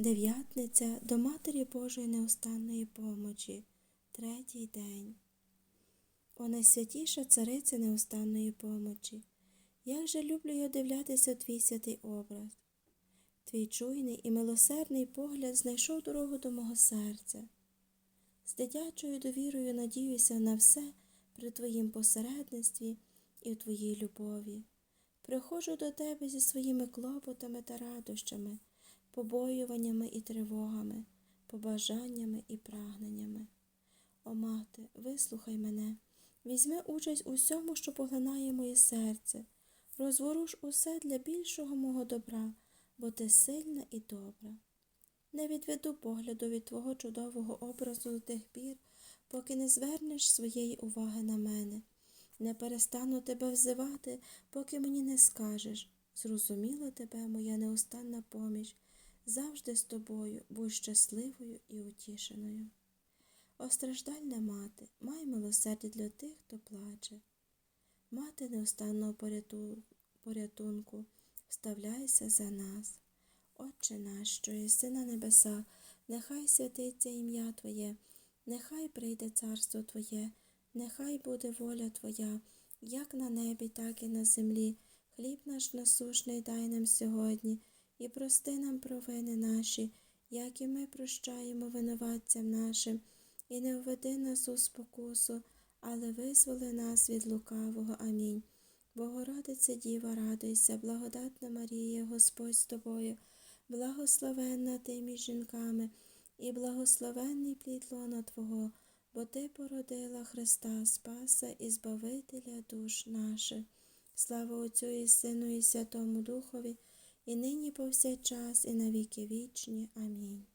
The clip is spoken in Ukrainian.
Дев'ятниця до Матері Божої неустанної помочі, третій день. О найсвятіша цариця неустанної помочі, як же люблю я дивлятися твій святий образ. Твій чуйний і милосердний погляд знайшов дорогу до мого серця. З дитячою довірою надіюся на все при Твоїм посередництві і в Твоїй любові. Приходжу до Тебе зі своїми клопотами та радощами, побоюваннями і тривогами, побажаннями і прагненнями. О мати, вислухай мене, візьми участь у всьому, що поглинає моє серце, розворуш усе для більшого мого добра, бо ти сильна і добра. Не відведу погляду від Твого чудового образу до тих пір, поки не звернеш своєї уваги на мене. Не перестану тебе взивати, поки мені не скажеш. Зрозуміла тебе, моя неустанна поміч, завжди з тобою, будь щасливою і утішеною. О страждальна мати, май милосердя для тих, хто плаче. Мати неустанного порятунку, вставляйся за нас. Отче наш, що єси на небесах, нехай святиться ім'я Твоє, нехай прийде царство Твоє, нехай буде воля Твоя, як на небі, так і на землі. Хліб наш насушний дай нам сьогодні, і прости нам провини наші, як і ми прощаємо винуватцям нашим, і не введи нас у спокусу, але визволи нас від лукавого. Амінь. Богородице Діва, радуйся, благодатна Марія, Господь з тобою, благословенна ти між жінками, і благословенний плід лона Твого, бо Ти породила Христа, Спаса і Збавителя душ наших. Слава Отцю і Сину, і Святому Духові, і нині повсякчас, і навіки вічні. Амінь.